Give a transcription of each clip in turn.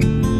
Sa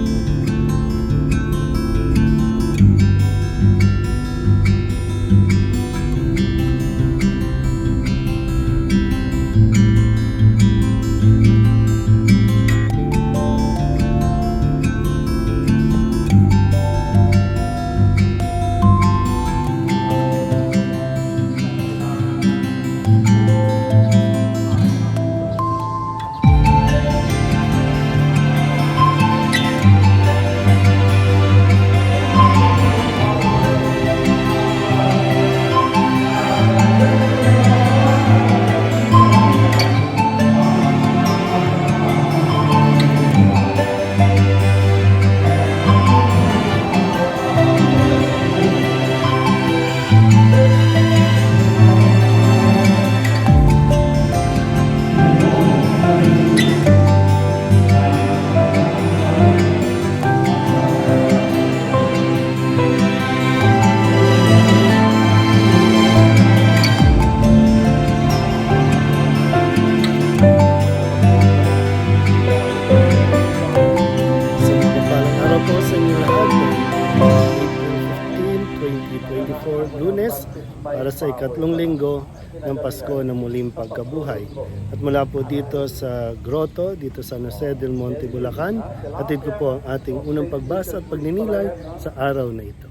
15, 2024, lunes para sa ikatlong linggo ng Pasko na muling pagkabuhay. At mula po dito sa Grotto, dito sa Jose del Monte, Bulacan, atid ko po ang ating unang pagbasa at pagninilay sa araw na ito.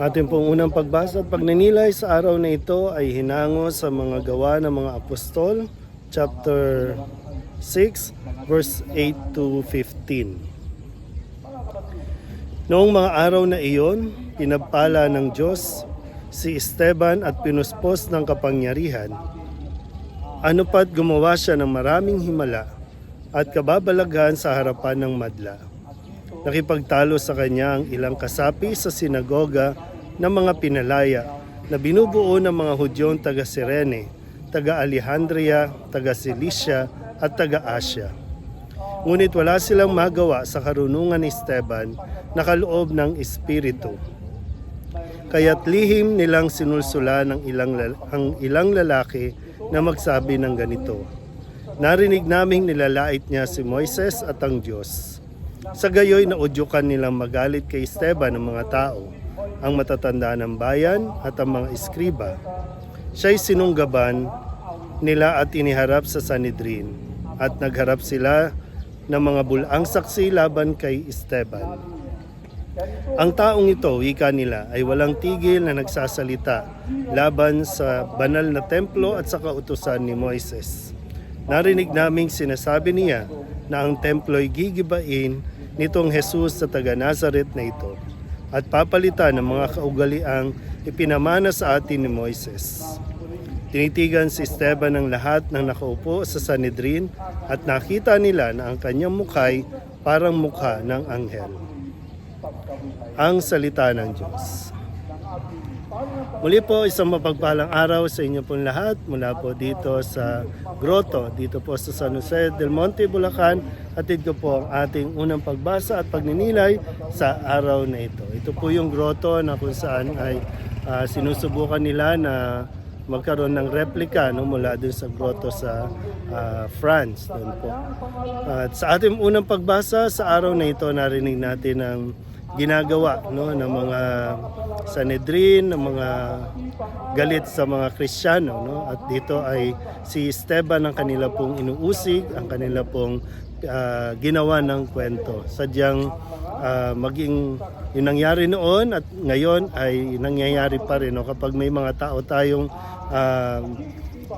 Ating pong unang pagbasa at pagninilay sa araw na ito ay hinango sa mga gawa ng mga apostol, chapter 6, verse 8 to 15. Noong mga araw na iyon, pinagpala ng Diyos si Esteban at pinuspos ng kapangyarihan. Ano pat gumawa siya ng maraming himala at kababalaghan sa harapan ng madla. Nakipagtalo sa kanya ang ilang kasapi sa sinagoga ng mga pinalaya na binubuo ng mga Hudyong taga Sirene, taga Alejandria, taga Cilicia at taga Asia. Ngunit wala silang magawa sa karunungan ni Esteban na kaloob ng Espiritu. Kaya't lihim nilang sinulsula ng ilang, ang ilang lalaki na magsabi ng ganito. Narinig naming nilalait niya si Moises at ang Diyos. Sa gayoy naudyukan nilang magalit kay Esteban ng mga tao, ang matatanda ng bayan at ang mga eskriba. Siya'y sinunggaban nila at iniharap sa Sanedrin at nagharap sila ng mga bulang saksi laban kay Esteban. Ang taong ito, wika nila, ay walang tigil na nagsasalita laban sa banal na templo at sa kautusan ni Moises. Narinig naming sinasabi niya na ang templo'y gigibain nitong Jesus sa taga Nazaret na ito at papalitan ng mga kaugaliang ipinamana sa atin ni Moises. Tinitigan si Esteban ng lahat ng nakaupo sa Sanedrin at nakita nila na ang kanyang mukhay parang mukha ng anghel. Ang salita ng Diyos. Muli po isang mapagpalang araw sa inyo pong lahat mula po dito sa Grotto, dito po sa San Jose del Monte, Bulacan. Atid ko po ang ating unang pagbasa at pagninilay sa araw na ito. Ito po yung grotto na kung saan ay ah, sinusubukan nila na magkaroon ng replika no, mula dun sa grotto sa ah, France. Doon po. At sa ating unang pagbasa sa araw na ito, narinig natin ang ginagawa no, ng mga Sanedrin, ng mga galit sa mga Kristiyano. No? At dito ay si Esteban ang kanila pong inuusig, ang kanila pong ah, ginawa ng kwento. Sadyang ah, maging yung nangyari noon at ngayon ay nangyayari pa rin no? kapag may mga tao tayong ah,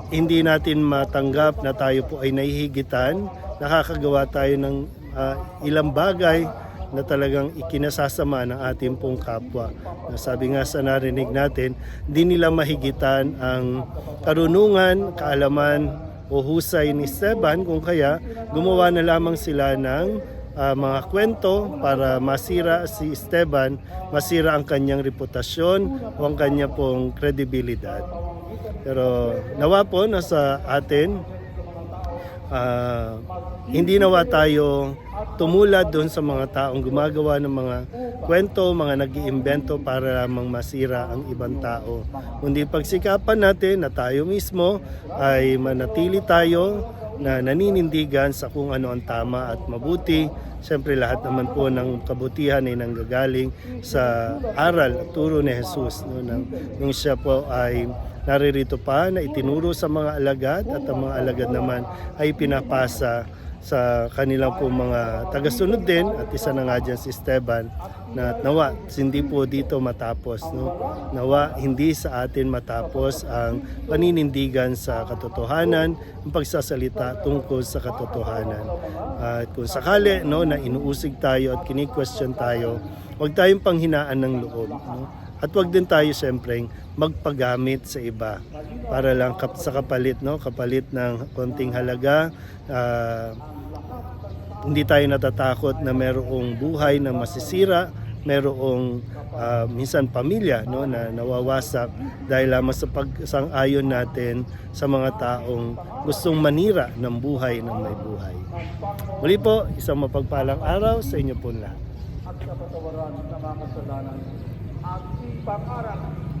hindi natin matanggap na tayo po ay nahihigitan, nakakagawa tayo ng ah, ilang bagay na talagang ikinasasama ng ating pong kapwa. Na sabi nga sa narinig natin, di nila mahigitan ang karunungan, kaalaman o husay ni Esteban kung kaya gumawa na lamang sila ng ah, mga kwento para masira si Esteban, masira ang kanyang reputasyon o ang kanya pong kredibilidad. Pero nawa po nasa atin Ah, hindi nawa tayo tumulad doon sa mga taong gumagawa ng mga kwento, mga nag-iimbento para lamang masira ang ibang tao. Kundi pagsikapan natin na tayo mismo ay manatili tayo na naninindigan sa kung ano ang tama at mabuti. Siyempre lahat naman po ng kabutihan ay nanggagaling sa aral at turo ni Jesus no, nang, nung siya po ay naririto pa na itinuro sa mga alagad at ang mga alagad naman ay pinapasa sa kanilang po mga tagasunod din at isa na nga dyan si Esteban na nawa hindi po dito matapos no? Nawa hindi sa atin matapos ang paninindigan sa katotohanan ang pagsasalita tungkol sa katotohanan. At kung sakali no na inuusig tayo at kini-question tayo huwag tayong panghinaan ng loob no at wag din tayo siyempre magpagamit sa iba para lang kap sa kapalit no kapalit ng konting halaga ah, hindi tayo natatakot na merong buhay na masisira merong ah, minsan pamilya no na nawawasak dahil lamang sa pagsang-ayon natin sa mga taong gustong manira ng buhay ng may buhay. Muli po, isang mapagpalang araw sa inyo po lahat. at sa patawaran ng mga kasalanan at si pangarap